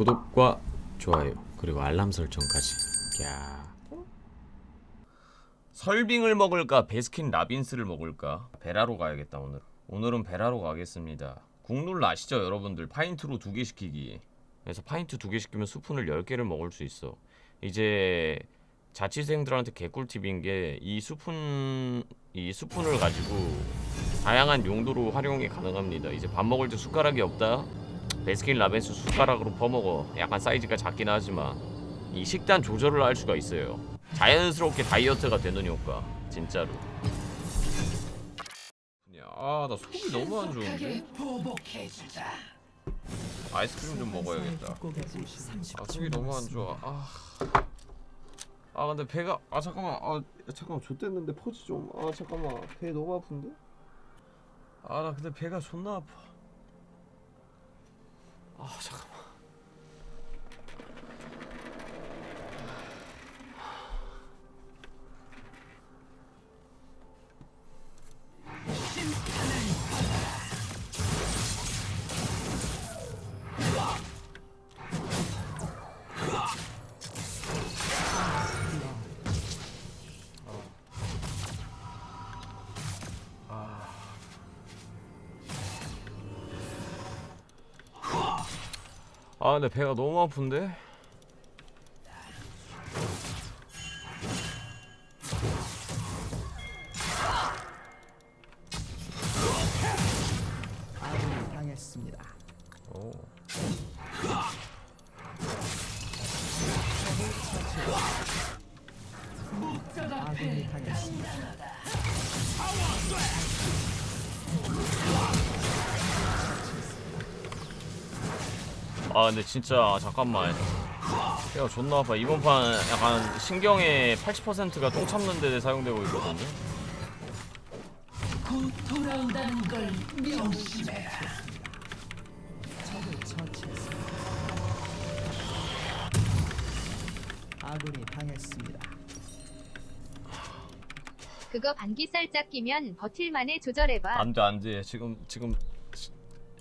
구독과 좋아요 그리고 알람 설정까지. 야. 설빙을 먹을까 베스킨 라빈스를 먹을까 베라로 가야겠다 오늘. 오늘은 베라로 가겠습니다. 국룰 아시죠 여러분들 파인트로 두 개 시키기. 그래서 파인트 두 개 시키면 스푼을 10개를 먹을 수 있어. 이제 자취생들한테 개꿀팁인 게이 스푼 이 스푼을 가지고 다양한 용도로 활용이 가능합니다. 이제 밥 먹을 때 숟가락이 없다. 베스킨 라빈스 숟가락으로 퍼먹어. 약간 사이즈가 작긴 하지만 이 식단 조절을 할 수가 있어요. 자연스럽게 다이어트가 되는 효과. 진짜로. 아, 나 속이 너무 안 좋은데. 아이스크림 좀 먹어야겠다. 아, 속이 너무 안 좋아. 아. 아, 근데 배가 아 잠깐만. 아, 잠깐만. 좆됐는데 포즈 좀. 아, 잠깐만. 배 너무 아픈데? 아, 나 근데 배가 존나 아파. 아 잠깐만. 심판을 아, 근데 배가 너무 아픈데? 아 근데 진짜 잠깐만 배가 존나 아파 이번 판 약간 신경의 80%가 똥 참는 데 사용되고 있거든요 곧 돌아온다는 걸 명심해라. 적을 처치했습니다. 아군이 당했습니다. 그거 반기 살짝 끼면 버틸만해 조절해봐. 안돼 안돼 지금 지금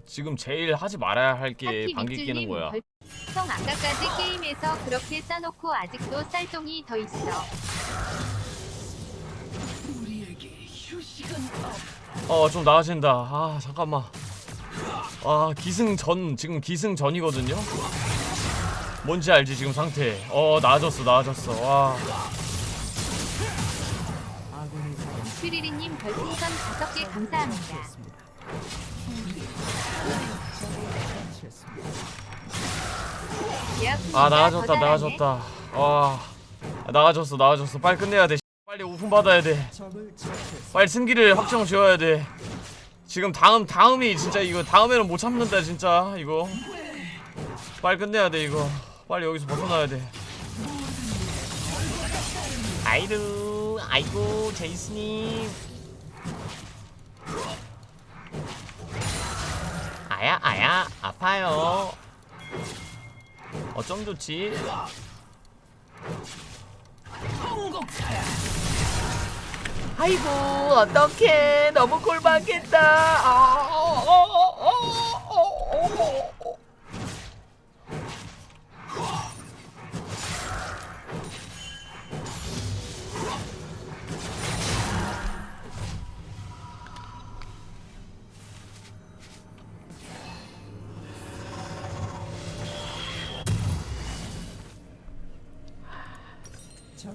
지- 지금 제일 하지 말아야 할 게 방귀 끼는 거야 별- 형 아까까지 게임에서 그렇게 싸놓고 아직도 쌀똥이 더 있어. 우리에게 휴식은 없. 어좀 나아진다 아 잠깐만 아 기승 전 지금 기승 전이거든요 뭔지 알지 지금 상태 어 나아졌어 나아졌어 와. 슈리리님 별풍선 5개 감사합니다. 아 잘하네. 나아졌다. 와 나아졌어 나아졌어. 빨리 끝내야 돼 빨리 오픈 받아야 돼. 빨리 승기를 확정 지어야 돼. 지금 다음 다음이 진짜 이거 다음에는 못 참는다 진짜 이거. 빨리 끝내야 돼 이거. 빨리 여기서 벗어나야 돼. 아이루 아이고 제이스님 아야 아야 아파요. 어쩜 좋지? 아이고 어떡해. 너무 꼴받겠다. 아, 어, 어, 어, 어, 어, 어.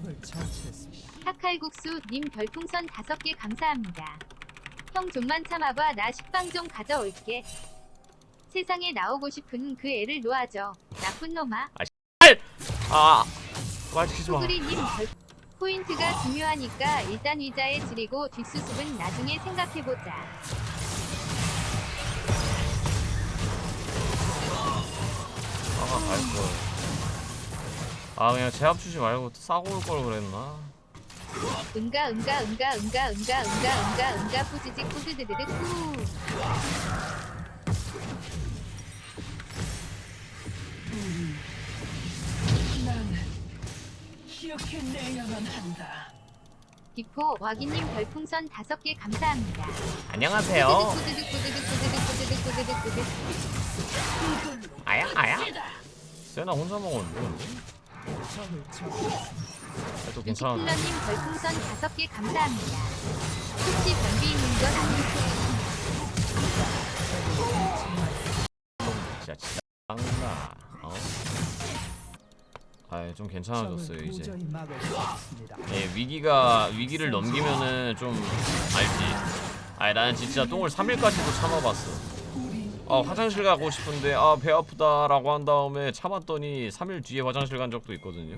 적을 처치했습니다. 타칼국수님 별풍선 5개 감사합니다. 형 좀만 참아봐 나 식빵 좀 가져올게. 세상에 나오고 싶은 그 애를 놓아줘. 나쁜 놈아. 아 말 시키지 마 소그리님 별 포인트가 중요하니까 일단 의자에 지리고 뒷수습은 나중에 생각해보자. 아가 갈걸 아 그냥 제압 주지 말고 싸고 올 걸 그랬나 응가 응가 응가 응가 응가 응가 응가 응가 뿌지직 뿌드드드득 후. 나는 기억해내야만 한다. 기포 와기님 별풍선 5개 감사합니다. 안녕하세요 뿌드득 뿌드득 뿌드득 뿌드득 뿌드득 뿌드득 뿌드득. 아야 아야 세나 혼자 모르는데? 또 괜찮아 인치킬러님 별풍선 다섯 개 감사합니다. 혹시 변비 있는 건 아니세요? 진짜 진짜 짱나 어? 아좀 괜찮아졌어요 적을 이제 도저히 막을 수 없습니다. 예, 위기가 위기를 넘기면은 좀 알지. 아, 나는 진짜 똥을 3일까지도 참아봤어. 아, 화장실 가고 싶은데 아, 배 아프다 라고 한 다음에 참았더니 3일 뒤에 화장실 간 적도 있거든요.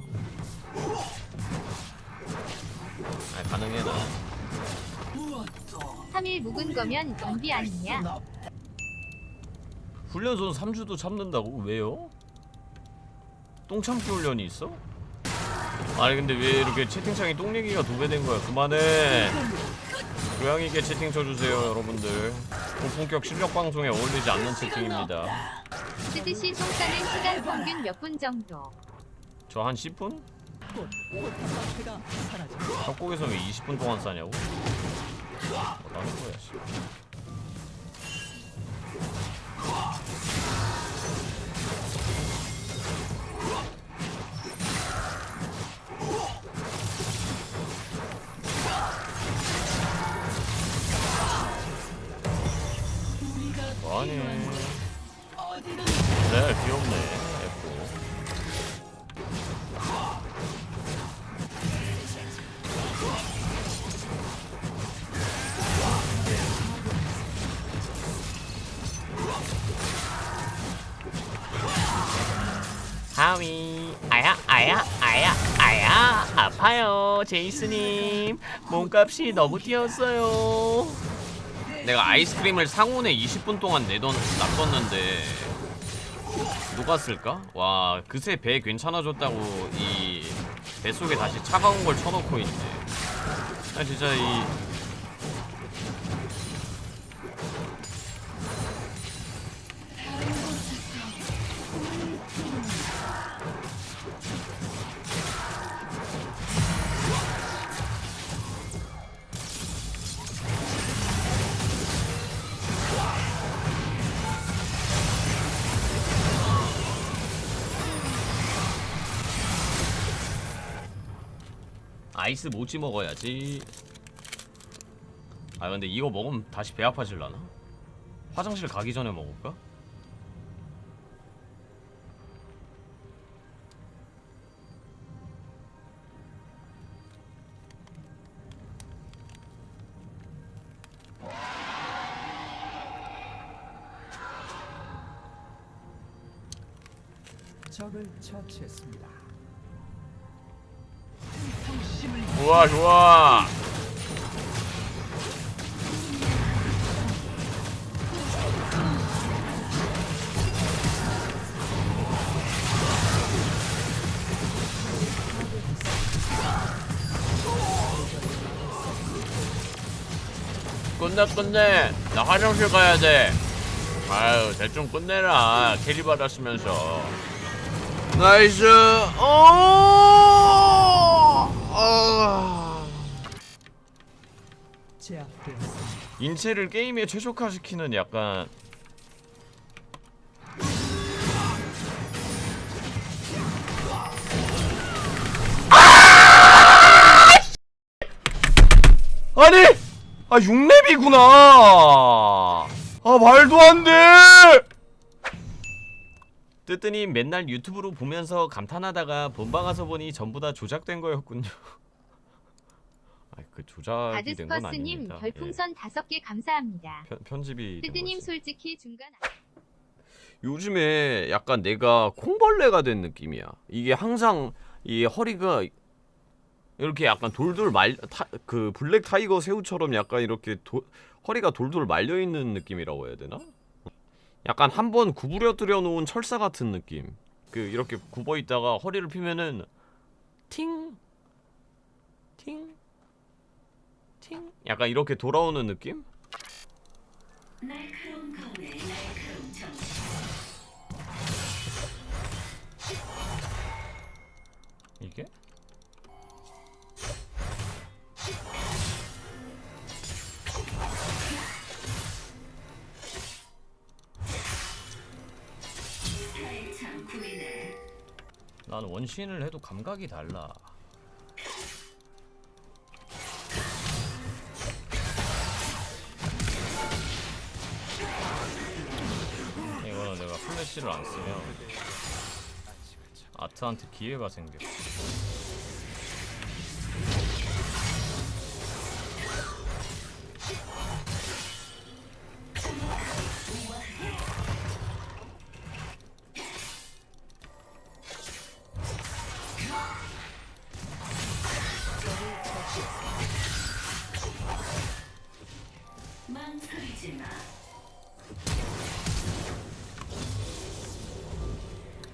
아, 가능해 나. 무엇도 3일 묵은 거면 변비 아니냐? 너 훈련소는 3주도 참는다고? 왜요? 똥 참기 훈련이 있어? 아니 근데 왜 이렇게 채팅창에 똥 얘기가 도배된 거야? 그만해. 교양 있게 채팅 쳐주세요, 여러분들. 고품격 실력 방송에 어울리지 않는 채팅입니다. 똥 싸는 시간 평균 몇 분 정도? 저 한 10분? 곧 포탑 상태가 사라집니다. 협곡에서 왜 20분 동안 싸냐고? 뭐라는 거야, 씨. 아야 아파요 제이스님. 몸값이 너무 뛰었어요. 내가 아이스크림을 상온에 20분 동안 내던 놔뒀는데 누가 쓸까? 와 그새 배 괜찮아졌다고 이 뱃속에 다시 차가운 걸 쳐놓고 있네. 아 진짜 이 아이스 모찌 먹어야지 아 근데 이거 먹으면 다시 배 아파질라나? 화장실 가기 전에 먹을까? 적을 처치했습니다. 좋아 좋아. 끝내 끝내. 나 화장실 가야 돼. 아유 대충 끝내라. 캐리 받았으면서. 나이스. 어 아. 인체를 게임에 최적화시키는 약간 아! 아니 아 6렙이구나 아 말도 안 돼 뜨뜨님 맨날 유튜브로 보면서 감탄하다가 본방 가서 보니 전부 다 조작된 거였군요 아그 조작이 된건 바드스퍼스님 아닙니다 예. 별풍선 다섯 개 감사합니다. 편, 편집이 거지. 솔직히 중간 요즘에 약간 내가 콩벌레가 된 느낌이야. 이게 항상 이 허리가 이렇게 약간 돌돌 말 그 블랙 타이거 새우처럼 약간 이렇게 도, 허리가 돌돌 말려 있는 느낌이라고 해야 되나? 약간 한 번 구부려뜨려 놓은 철사 같은 느낌. 그 이렇게 굽어 있다가 허리를 피면은 팅 팅. 팅 약간 이렇게 돌아오는 느낌? 이게? 난 원신을 해도 감각이 달라. 이거는 내가 플래시를 안 쓰면 아트한테 기회가. 망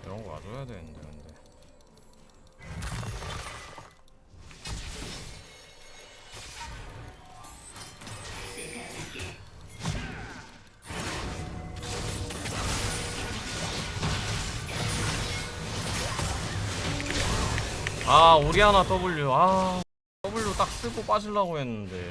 이런 거 와줘야 되는데 근데. 아 오리아나 W. 아 W 딱 쓰고 빠지려고 했는데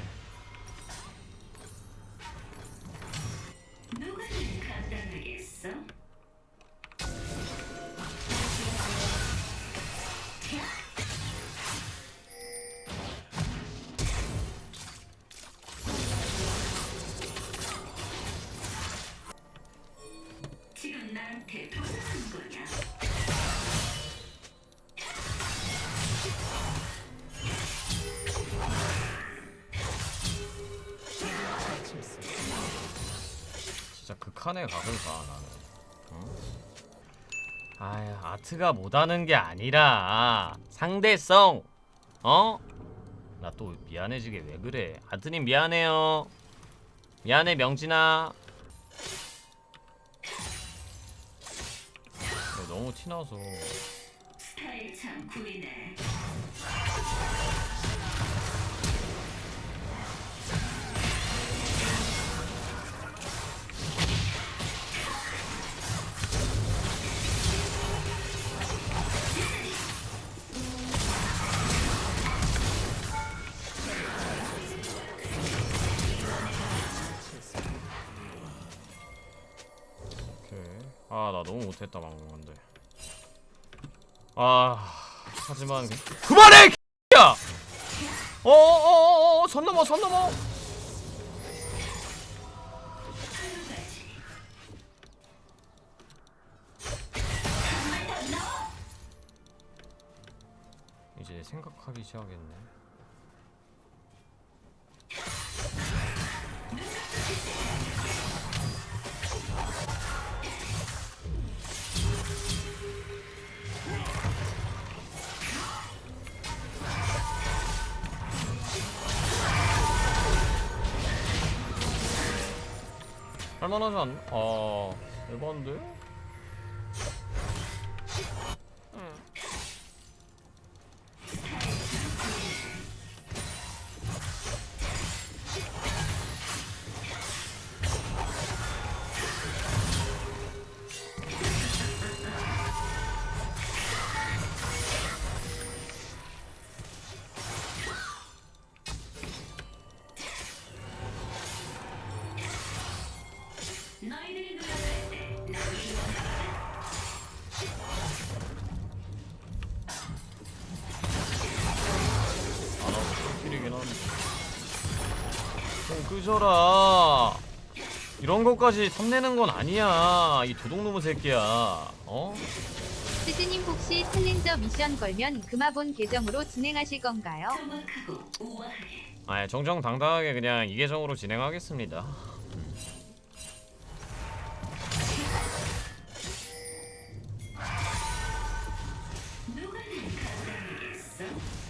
극한의 각을 봐 나는. 응? 아야 아트가 못하는 게 아니라 상대성. 어? 나 또 미안해지게 왜 그래? 아트님 미안해요. 미안해 명진아. 야, 너무 티나서. 스타일 참 구이네. 아 나 너무 못했다 방금 근데. 아 하지만 그만해 야. 어어어어 선 넘어 선 넘어. 이제 생각하기 시작했네. 할만하지 않? 아 에반데? 끄져라 이런 것까지 탐내는 건 아니야 이 도둑놈의 새끼야 어? 스즈님 혹시 챌린저 미션 걸면 금화본 계정으로 진행하실 건가요? 아 정정당당하게 그냥 이 계정으로 진행하겠습니다 누가 날 감당하겠어?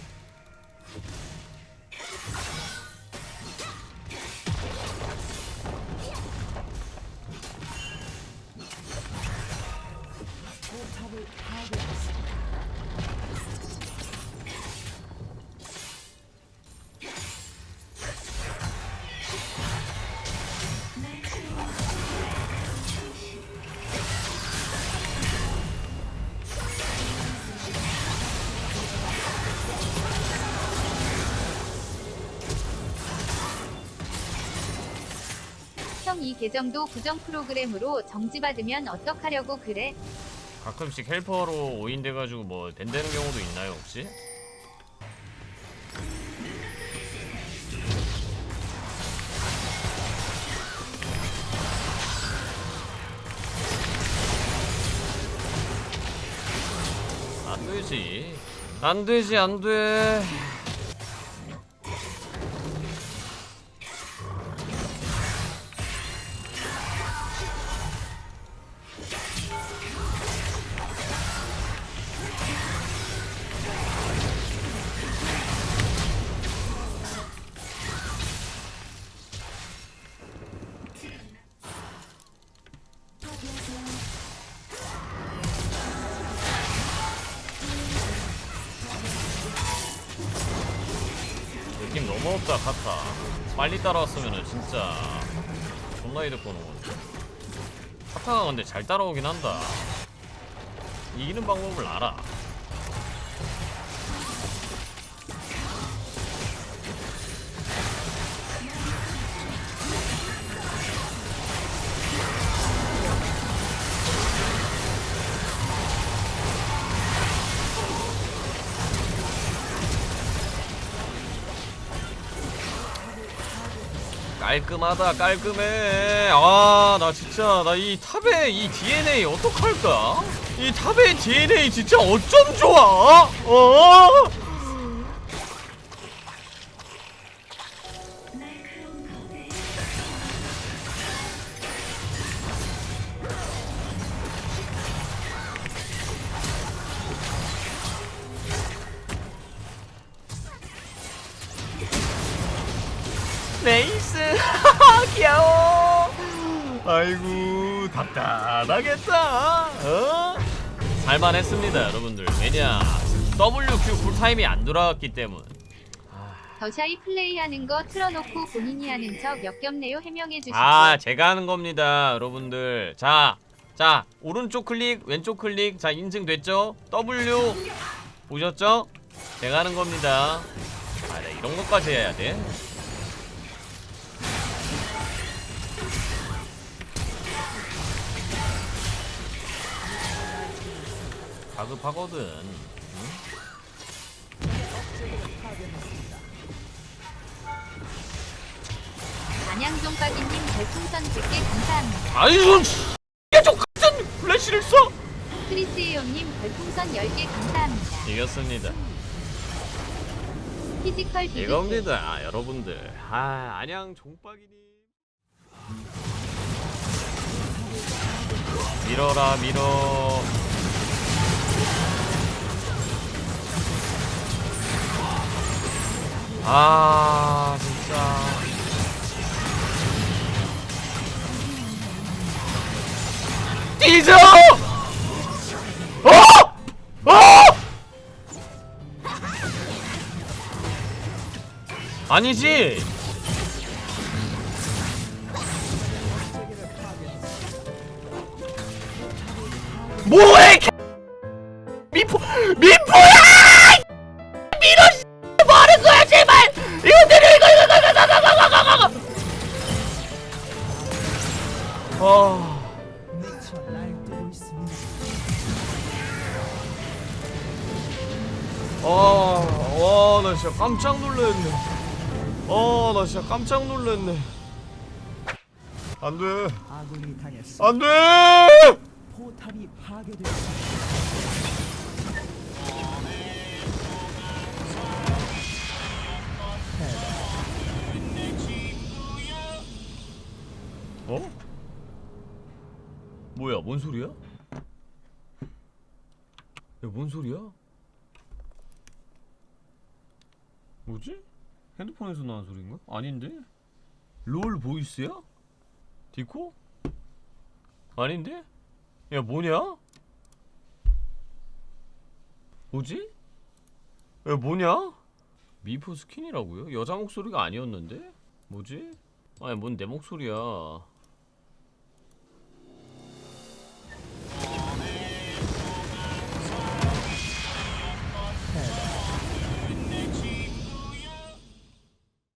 형이 계정도 부정 프로그램으로 정지받으면 어떡하려고 그래? 가끔씩 헬퍼로 오인돼가지고 뭐 된다는 경우도 있나요 혹시? 안 되지. 안 되지, 안 돼. 무 없다, 카타. 빨리 따라왔으면은 진짜 존나 이득 보는 건데. 카타가 근데 잘 따라오긴 한다. 이기는 방법을 알아. 깔끔하다 깔끔해. 아 나 진짜 나 이 탑의 이 DNA 어떡할까? 이 탑의 DNA 진짜 어쩜 좋아? 어? 네이스 귀여워 아이고 답답하겠다 어? 살만했습니다 여러분들 왜냐 WQ 쿨타임이 안 돌아갔기 때문 더샤이 플레이하는 거 틀어놓고 본인이 하는 척 역겹네요 해명해 주시고 아 제가 하는 겁니다 여러분들 자, 자 오른쪽 클릭 왼쪽 클릭 자 인증됐죠? W 보셨죠? 제가 하는 겁니다 아 나 이런 것까지 해야 돼? 다급하거든. 응? 안양종박이님 별풍선 100개 감사합니다. 아이고 계속 같은 플래시를 써? 크리스에용님 별풍선 10개 감사합니다. 이겼습니다. 피지컬 디귿 이겁니다 여러분들. 아 안양 종박이님. 밀어라 밀어 아 진짜 뛰죠 어! 어! 아니지. 깜짝 놀랐네. 아, 나 진짜 깜짝 놀랐네. 안 돼. 아군이 당했습니다. 안 돼! 포탑이 파괴되었습니다. 어? 뭐야, 뭔 소리야? 야, 뭔 소리야? 뭐지? 핸드폰에서 나는 소리인가? 아닌데? 롤 보이스야? 디코? 아닌데? 야, 뭐냐? 뭐지? 야, 뭐냐? 미포 스킨이라고요? 여자 목소리가 아니었는데? 뭐지? 아니, 뭔 내 목소리야.